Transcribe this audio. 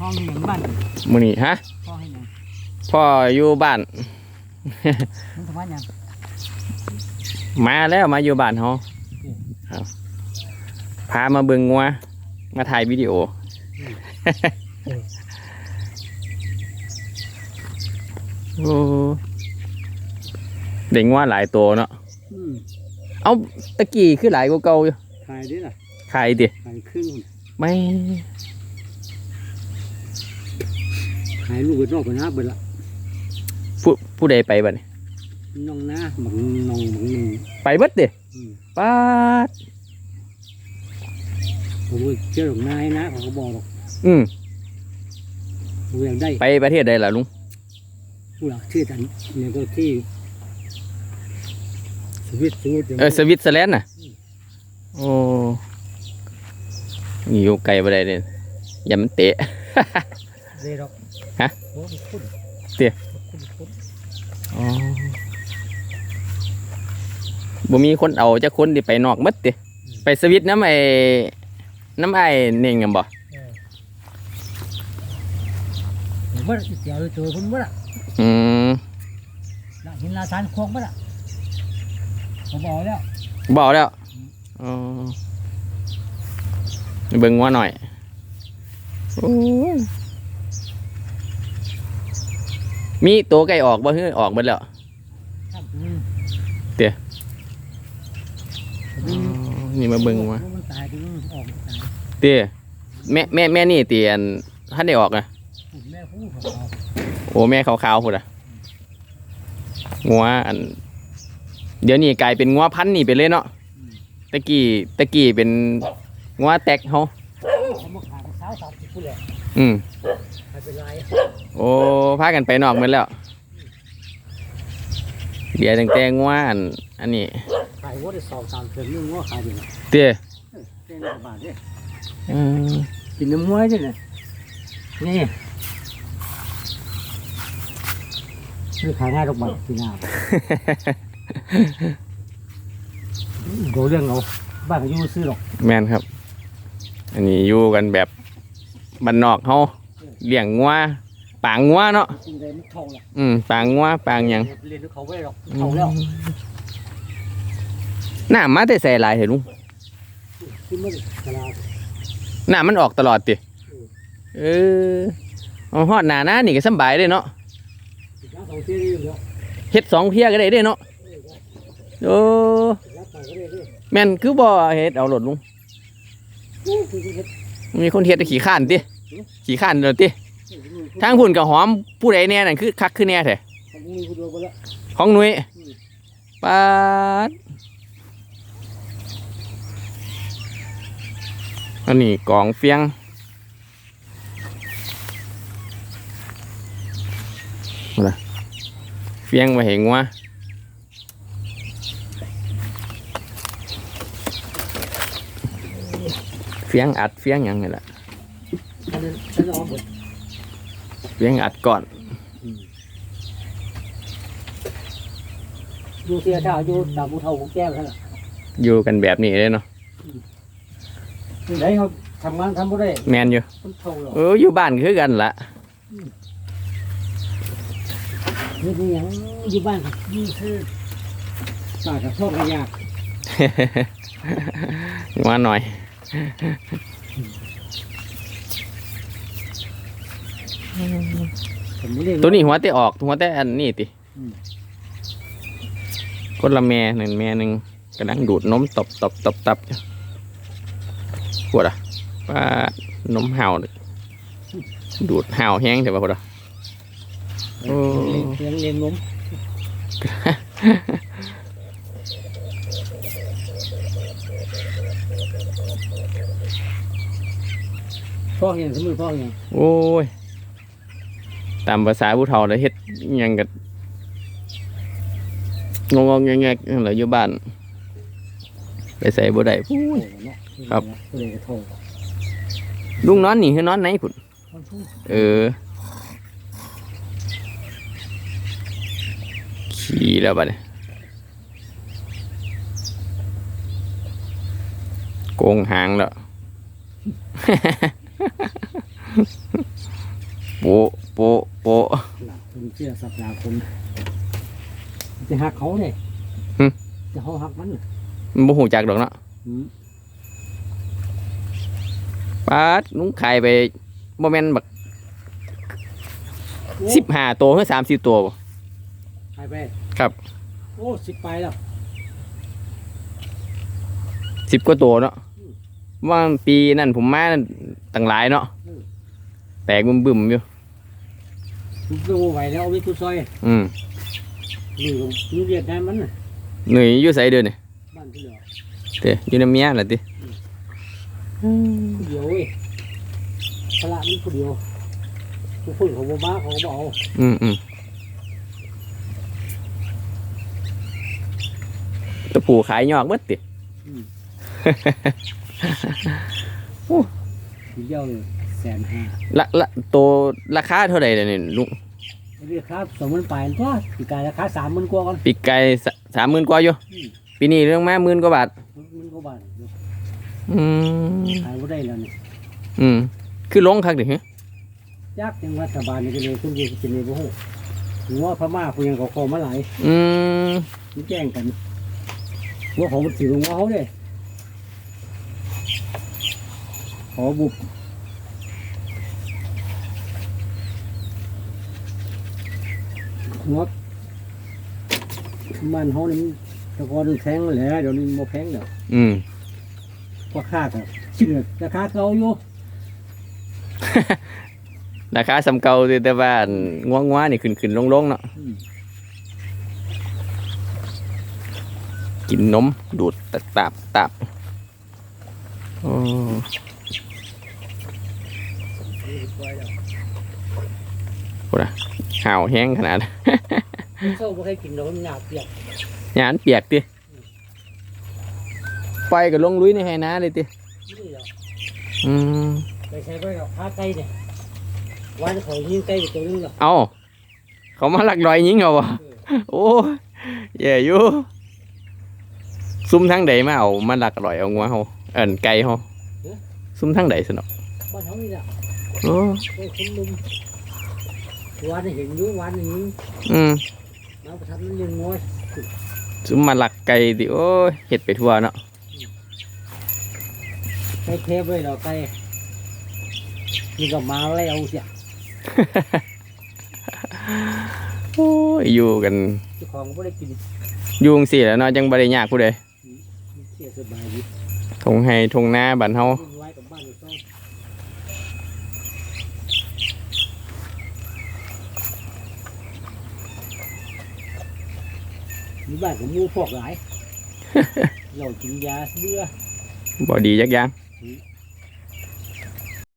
ห้องอย่างบ้านมื้อนี้ฮะห้องให้ยังพ่ออยู่บ้าน มันทำงานยังมาแล้วมาอยู่บ้านเฮาครับพามาเบิ่งงัวมาถ่ายวิดีโอ โอ้เด็กงัวหลายตัวเนาะ อืมเอาตะกี้คือหลายกว่าเก่าอยู่ขายด้วยล่ะขายดิขายครึ่งไม่ ขายลูกเบิดนอกเบิดหน้าเบิดละผู้ผู้ใดไปบัดนี้น้องนะบังน้องบังหนึ่งไปเบิดดิอืมป้าดผมก็เชื่อหลงนายนะเขาก็บอกหรอกอืมผมอยากได้ไปประเทศใดล่ะลุงผู้หลักชื่อทันเนี่ยก็ที่สวิตสวิตเออสวิตเซอร์แลนด์น่ะโอ้นี่อยู่ไกลไปได้เนี่ยอย่ามันเตะเรดอก ฮะโอ้ยคุ้นเตี้ยคุ้นคุ้นอ๋อบ่มีคนเอาจะคนที่ไปนอกหมดติไปสวิตน้ำไอ้น้ำไอ้เน่งกันบ่เออเดี๋ยวเมื่อเดี๋ยวเจอคนเมื่อละอืมละเห็นลาซานควงเมื่อละเขาบอกแล้วบอกแล้วอ๋อเบิ่งว่าหน่อยโอ้ย มีตัวไก่ออกบ่ฮือออกหมดแล้วครับอืมเตี้ยอือ๋อมนี่มาเบิ่งว่ามันตายถึงออกมันตายเตี้ยแม่แม่แม่นี่เตียนท่านได้ออกนะแม่พูดของเขาโอ้แม่ขาวๆพุ่นอะงัวอัน เดี๋ยวนี้กลายเป็นงัวพันธุ์นี่ไปเลยเนาะตะกี้ตะกี้เป็นงัวแตกเฮาเขามาขายเช้าสามสิบพูดเลยอืมขาย เป็นไรโอ้พากันไปนอกหมดแล้วเดี๋ยวตั้งแต่งัวอันอันนี้ขายวัวได้สองสามเดือนนึงว่าขายดีนะเตี้ยเจ้าหน้าบาทเนี่ยอืมกินน้ำมวยใช่ไหมนี่นี่ขายง่ายดอกบัตรที่หน้าโดเรื่องเอาบ้านเขาอยู่ซื้อหรอก แม่นครับ อันนี้อยู่กันแบบบ้านนอกเฮา เลี้ยงงัวปางงัวเนาะกินเลยมันทองละอืมปางงัวปางหยังเรียนด้วยเขาไว้หรอกทองแล้วน้ำมาแต่ใส่หลายเห็นลุงขึ้นมาตลาดน้ำมันออกตลอดติเออเอาฮอดหนาหน้านี่ก็สำบายเลยเนาะสินค้าสองเที่ยวนี่เนาะเฮ็ดสองเพียก็ได้เด้เนาะโอ้รับไปก็ได้ด้วยแม่นคือบ่เฮ็ดเอารถลุงคือคือคือมีคนเฮ็ดแต่ขี้ข้านติ ขี้ข้านเด้อติทางพุ่นก็หอมผู้ใดแน่นั่นคือคักคือแน่แท้ทำมือคุณดูไปแล้วของหนุ่ยปาดอันนี้กองเฟียงอะไรเฟียงมาเห็นว่าเฟียงอัดเฟียงหยังไงล่ะอั นนั้นฉันเอาหมดเฟียงอัดก่อน อยู่เสียเท่าอยู่ตามภูเท่าของแก้วเท่านั้นอยู่กันแบบนี้เลยเนาะไหนเขาทำงานทำบ่ได้แมนอยู่มันเท่าหรอกเอออยู่บ้านคือกันละนี่คืออย่างอยู่บ้านครับนี่คือบ้านกับโชคกันยากว่าหน่อย ผมไม่ได้ตัวนี้หัวแต่ออกหัวแต่อันนี้ติอืมคนละแม่หนึ่งแม่หนึ่งกำลังดูดนมตบตบตบตับอยู่ปวดอะว่านมเห่าน่ะดูดเห่าแห้งแต่ว่าปวดอะ โอ้ เลี้ยงเลี้ยงนมพ่อเห็นสมุนพ่อเห็นโอ้ย ตามภาษาผู้เฒ่าเลยเฮ็ดยังกับงงงๆแงกๆนั่นแหละอยู่บ้าน ไปใส่บ่ได้พู้ยครับลุงนอนนี่คือนอนไหนพุ่นมันพูดเออ ขี่แล้วบัดนี้โกงหางแล้วสัป ดาห์คนจะหักเขาเลยหึ จะเขาหักมันมันบ่หูจักดอกเนาะอืมปาดนุ้งขายไปบ่แม่นบักโอ้สิบห้าตัวหรือสามสิบตัวบ่หายไปครับ โอ้สิบไปแล้ว สิบกว่าตัวเนาะอืมว่าปีนั่นผมมานั่นตั้งหลายเนาะอืม แตกบึ้มๆอยู่ ทุกเรื่องไหวแล้วเอาไว้ทุกซอยอืมนี่ก็นี่เรียกได้มันน่ะหน่วยอยู่ไสเด้อนี่บ้านที่เหลือเด้อยู่ในเมียล่ะติผู้เดียวเว้ยพละนี่ผู้เดียวทุกคนเขาบ่มาเขาก็บ่เอาอืมอืมตะปูขายยอกเบิดติทีเดียวเลย แสนห้าละละตัวราคาเท่าไหร่เดี๋ยวนี่ลุงเรียกครับสองหมันปลายตัวปีกายราคาสามหมันกว่ากันปีกไก่สามหมื่นกว่าอยู่อืมปีนี้เรื่องมาหมื่นกว่าบาทมันก็บาทอืมขายบ่ได้แล้วนี่อืมคือลงคักดิฮะยากจังว่ารัฐบาลนี่ก็เลยคุณอยู่กินเลยบ่ฮู้หัวพม่าผู้ยังเขาขอมาหลายอืมมันแจ้งกันหัวเขามันถือหัวเขาเด้ขอบุบ หัวมันเขานี่แตะกอนแพงแหละเดี๋ยวนี้บ่แพงเด้ออืมพอค่าก็ชื่อราคาเก่าอยู่ราคาสำเก่าแต่แต่ว่าง่วงๆนี่ขึ้นขึ้นลงลงๆเนาะอืมกินนมดูดตับตับตับโอ้ห่าวแห้งขนาดเศร้าบ่เคยกินดอกมันหยาบเปียกหยานเปียกติไปกับลงลุยในไฮนาเลยตินี่แหละอืมไปใช้ไปกับพาไก่เนี่ยวันเขายิงไก่ไปตัวนึงเหรอเอาเขามาลักลอยยิงเอาวะโอ้ยแย่อยู่ซุ่มทั้งใดมาเอามาลักลอยเอางัวเขาเอินไก่เขาซุ่มทั้งใดสนอกบ้านเขานี่แหละโอ้ ไปคุ้มลุม วันนี้เห็นอยู่วันนี้อืมน้ำประทับมันเลี้ยงง้อยซุ่มมาลักไก่ดิโอ้ยเห็ดไปทั่วเนาะไปเทปเลยดอกไก่นี่ก็มาแล้วเสียโอ้ยอยู่กันเจ้าของก็ไม่ได้กินอยู่จังสี่แหล้วเนาะจังบริยากผู้ใดเสียสบายดีทงให้ทงหน้าบ้านเฮา กินไว้กับบ้าน อยู่ต้องมีบ้านของมูพวกหลาย เรากินยาเบื่อบ่ดีจักอย่างอืม